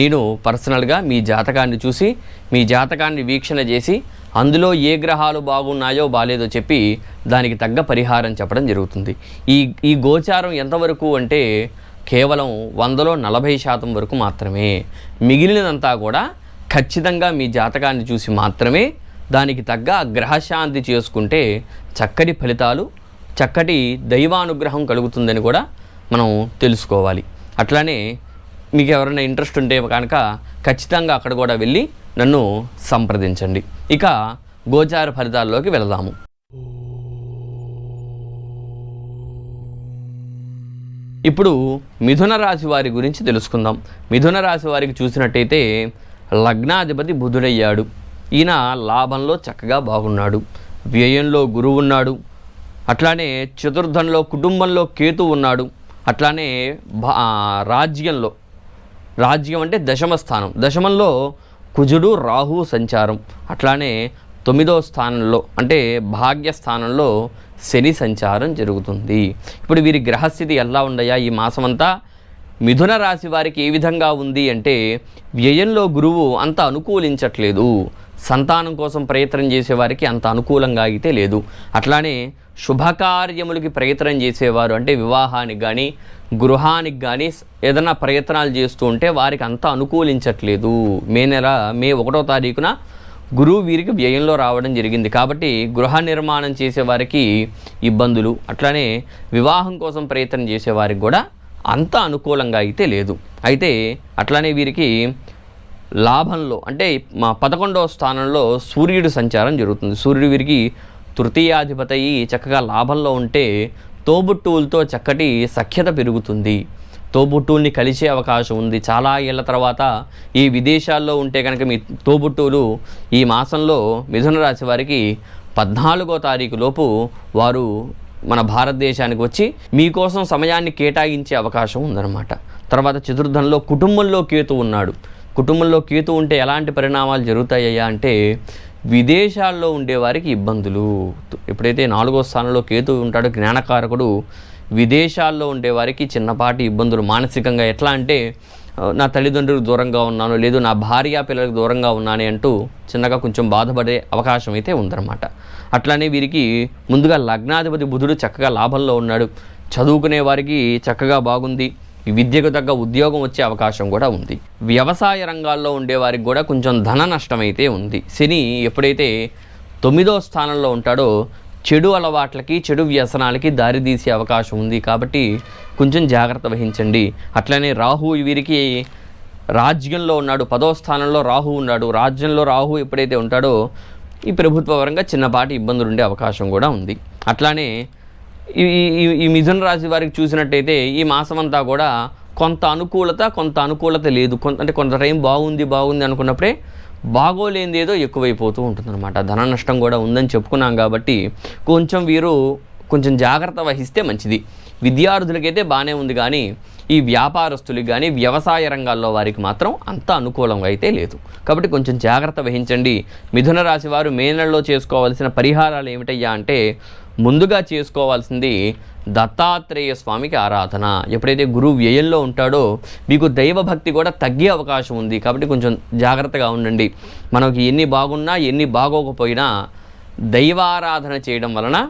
నేను పర్సనల్గా మీ జాతకాన్ని చూసి మీ జాతకాన్ని వీక్షణ చేసి అందులో ఏ గ్రహాలు బాగున్నాయో బాలేదో చెప్పి దానికి తగ్గ పరిహారం చెప్పడం జరుగుతుంది. ఈ ఈ గోచారం ఎంతవరకు అంటే కేవలం వందలో నలభై శాతం వరకు మాత్రమే. మిగిలినంతా కూడా ఖచ్చితంగా మీ జాతకాన్ని చూసి మాత్రమే దానికి తగ్గ గ్రహశాంతి చేసుకుంటే చక్కటి ఫలితాలు చక్కటి దైవానుగ్రహం కలుగుతుందని కూడా మనం తెలుసుకోవాలి. అట్లానే మీకు ఎవరైనా ఇంట్రెస్ట్ ఉంటే కనుక ఖచ్చితంగా అక్కడ కూడా వెళ్ళి నన్ను సంప్రదించండి. ఇక గోచార ఫలితాల్లోకి వెళదాము. ఇప్పుడు మిథున రాశి వారి గురించి తెలుసుకుందాం. మిథున రాశి వారికి చూసినట్టయితే లగ్నాధిపతి బుధుడయ్యాడు. ఈయన లాభంలో చక్కగా బాగున్నాడు. వ్యయంలో గురువు ఉన్నాడు. అట్లానే చతుర్థంలో కుటుంబంలో కేతు ఉన్నాడు. అట్లానే భా రాజ్యంలో రాజ్యం అంటే దశమ స్థానం. దశమంలో కుజుడు రాహు సంచారం. అట్లానే తొమ్మిదో స్థానంలో అంటే భాగ్య స్థానంలో శని సంచారం జరుగుతుంది. ఇప్పుడు వీరి గ్రహస్థితి ఎలా ఉండయా? ఈ మాసమంతా మిథున రాశి వారికి ఏ విధంగా ఉంది అంటే వ్యయంలో గురువు అంత అనుకూలించట్లేదు. సంతానం కోసం ప్రయత్నం చేసేవారికి అంత అనుకూలంగా అయితే లేదు. అట్లానే శుభకార్యములకి ప్రయత్నం చేసేవారు. అంటే వివాహానికి కానీ గృహానికి కానీ ఏదైనా ప్రయత్నాలు చేస్తూ ఉంటే వారికి అంత అనుకూలించట్లేదు. మే నెల మే ఒకటో తారీఖున గురువు వీరికి వ్యయంలో రావడం జరిగింది. కాబట్టి గృహ నిర్మాణం చేసేవారికి ఇబ్బందులు అట్లానే వివాహం కోసం ప్రయత్నం చేసేవారికి కూడా అంత అనుకూలంగా అయితే లేదు. అయితే అట్లానే వీరికి లాభంలో అంటే మా పదకొండవ స్థానంలో సూర్యుడు సంచారం జరుగుతుంది. సూర్యుడు వీరికి తృతీయాధిపతి చక్కగా లాభంలో ఉంటే తోబుట్టువులతో చక్కటి సఖ్యత పెరుగుతుంది. తోబుట్టువుల్ని కలిసే అవకాశం ఉంది. చాలా ఏళ్ళ తర్వాత ఈ విదేశాల్లో ఉంటే కనుక మీ తోబుట్టువులు ఈ మాసంలో మిథున రాశి వారికి పద్నాలుగో తారీఖు లోపు వారు మన భారతదేశానికి వచ్చి మీకోసం సమయాన్ని కేటాయించే అవకాశం ఉందన్నమాట. తర్వాత చతుర్థంలో కుటుంబంలో కేతు ఉన్నాడు. కుటుంబంలో కేతు ఉంటే ఎలాంటి పరిణామాలు జరుగుతాయ్యా అంటే విదేశాల్లో ఉండేవారికి ఇబ్బందులు. ఎప్పుడైతే నాలుగో స్థానంలో కేతు ఉంటాడో జ్ఞానకారకుడు విదేశాల్లో ఉండేవారికి చిన్నపాటి ఇబ్బందులు. మానసికంగా ఎట్లా అంటే నా తల్లిదండ్రులకు దూరంగా ఉన్నాను లేదు నా భార్య పిల్లలకు దూరంగా ఉన్నాను అంటూ చిన్నగా కొంచెం బాధపడే అవకాశం అయితే ఉందన్నమాట. అట్లానే వీరికి ముందుగా లగ్నాధిపతి బుధుడు చక్కగా లాభంలో ఉన్నాడు. చదువుకునే వారికి చక్కగా బాగుంది. విద్యకు తగ్గ ఉద్యోగం వచ్చే అవకాశం కూడా ఉంది. వ్యవసాయ రంగాల్లో ఉండేవారికి కూడా కొంచెం ధన నష్టం అయితే ఉంది. శని ఎప్పుడైతే తొమ్మిదో స్థానంలో ఉంటాడో చెడు అలవాట్లకి చెడు వ్యసనాలకి దారితీసే అవకాశం ఉంది కాబట్టి కొంచెం జాగ్రత్త వహించండి. అట్లనే రాహు వీరికి రాజ్యంలో ఉన్నాడు పదో స్థానంలో రాహు ఉన్నాడు. రాజ్యంలో రాహు ఎప్పుడైతే ఉంటాడో ఈ ప్రభుత్వ పరంగా చిన్నపాటి ఇబ్బందులు ఉండే అవకాశం కూడా ఉంది. అట్లానే ఈ ఈ- మిథున రాశి వారికి చూసినట్టయితే ఈ మాసం అంతా కూడా కొంత అనుకూలత కొంత అనుకూలత లేదు. కొంత అంటే కొంత టైం బాగుంది బాగుంది అనుకున్నప్పుడే బాగోలేనిది ఏదో ఎక్కువైపోతూ ఉంటుందన్నమాట. ధన నష్టం కూడా ఉందని చెప్పుకున్నాం కాబట్టి కొంచెం వీరు కొంచెం జాగ్రత్త వహిస్తే మంచిది. విద్యార్థులకైతే బాగానే ఉంది కానీ ఈ వ్యాపారస్తులకు కానీ వ్యవసాయ రంగాల్లో వారికి మాత్రం అంత అనుకూలంగా అయితే లేదు. కాబట్టి కొంచెం జాగ్రత్త వహించండి. మిథున రాశి వారు మే నెలలో చేసుకోవాల్సిన పరిహారాలు ఏమిటయ్యా అంటే ముందుగా చేసుకోవాల్సింది దత్తాత్రేయ స్వామికి ఆరాధన. ఎప్పుడైతే గురువు వ్యయంలో ఉంటాడో మీకు దైవభక్తి కూడా తగ్గే అవకాశం ఉంది. కాబట్టి కొంచెం జాగ్రత్తగా ఉండండి. మనకి ఎన్ని బాగున్నా ఎన్ని బాగోకపోయినా దైవారాధన చేయడం వలన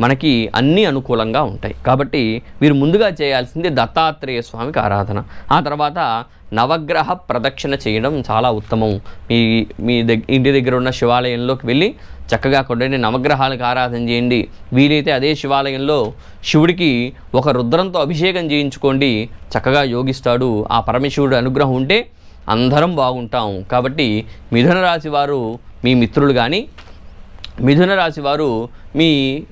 మనకి అన్నీ అనుకూలంగా ఉంటాయి. కాబట్టి మీరు ముందుగా చేయాల్సింది దత్తాత్రేయ స్వామికి ఆరాధన. ఆ తర్వాత నవగ్రహ ప్రదక్షిణ చేయడం చాలా ఉత్తమం. మీ మీ దగ్గర ఇంటి దగ్గర ఉన్న శివాలయంలోకి వెళ్ళి చక్కగా కొన్ని నవగ్రహాలకు ఆరాధన చేయండి. వీలైతే అదే శివాలయంలో శివుడికి ఒక రుద్రంతో అభిషేకం చేయించుకోండి. చక్కగా యోగిస్తాడు. ఆ పరమశివుడు అనుగ్రహం ఉంటే అందరం బాగుంటాం. కాబట్టి మిథున రాశి వారు మీ మిత్రులు కానీ మిథున రాశి వారు మీ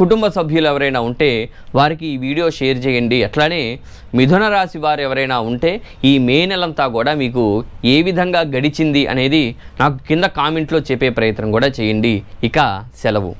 కుటుంబ సభ్యులు ఎవరైనా ఉంటే వారికి ఈ వీడియో షేర్ చేయండి. అట్లానే మిథున రాశి వారు ఎవరైనా ఉంటే ఈ మే నెలంతా కూడా మీకు ఏ విధంగా గడిచింది అనేది నాకు కింద కామెంట్లో చెప్పే ప్రయత్నం కూడా చేయండి. ఇక సెలవు.